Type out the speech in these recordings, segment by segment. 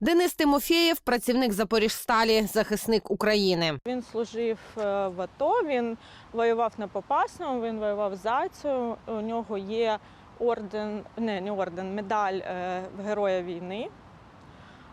Денис Тимофєєв, працівник Запоріжсталі, захисник України. Він служив е, в АТО, він воював на Попасному, він воював з Зайцею. У нього є орден, не, не орден, медаль е, Героя війни.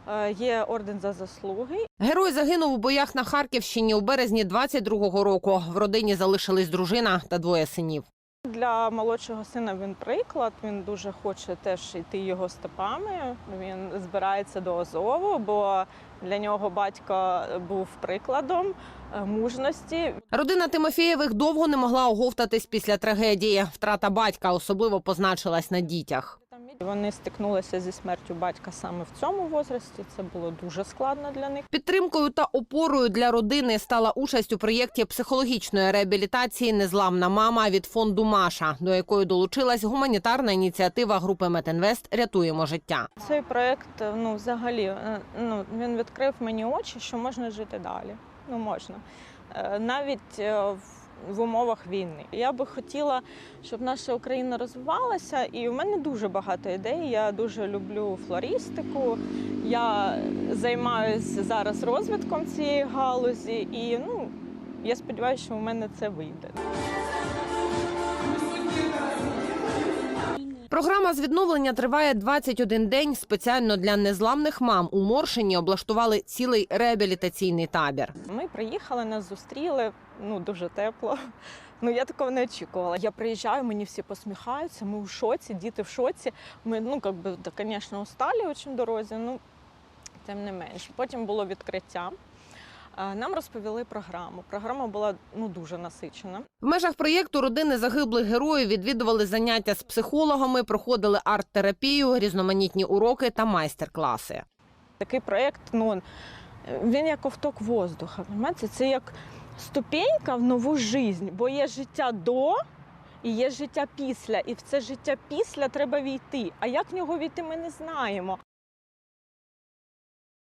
Е, Є орден за заслуги. Герой загинув у боях на Харківщині у березні 22-го року. В родині залишились дружина та двоє синів. Для молодшого сина він приклад. Він дуже хоче теж йти його стопами. Він збирається до Азову, бо для нього батько був прикладом е, мужності. Родина Тимофієвих довго не могла оговтатись після трагедії. Втрата батька особливо позначилась на дітях. Вони стикнулися зі смертю батька саме в цьому возрасті. Це було дуже складно для них. Підтримкою та опорою для родини стала участь у проєкті психологічної реабілітації Незламна мама від фонду Маша, до якої долучилась гуманітарна ініціатива групи Метинвест Рятуємо життя. Цей проект, ну взагалі, е, ну він відкрив мені очі, що можна жити далі. Ну можна Е, навіть е, в- в умовах війни. Я би хотіла, щоб наша Україна розвивалася, і у мене дуже багато ідей. Я дуже люблю флористику. Я займаюся зараз розвитком цієї галузі, і ну я сподіваюся, що у мене це вийде. Програма з відновлення триває 21 день. Спеціально для незламних мам у Моршині облаштували цілий реабілітаційний табір. Ми приїхали, нас зустріли. Ну дуже тепло. Ну я такого не очікувала. Я приїжджаю, мені всі посміхаються. Ми у шоці, діти в шоці. Ми, ну як би, да, звісно, очень в дорозі. Ну тим не менш. Потім було відкриття. Нам розповіли програму. Програма була ну дуже насичена. В межах проєкту родини загиблих героїв відвідували заняття з психологами, проходили арт-терапію, різноманітні уроки та майстер-класи. Такий проєкт, ну він як ковток воздуха. Понимаєте? Це як ступенька в нову життя, бо є життя до і є життя після. І в це життя після треба війти. А як в нього війти, ми не знаємо.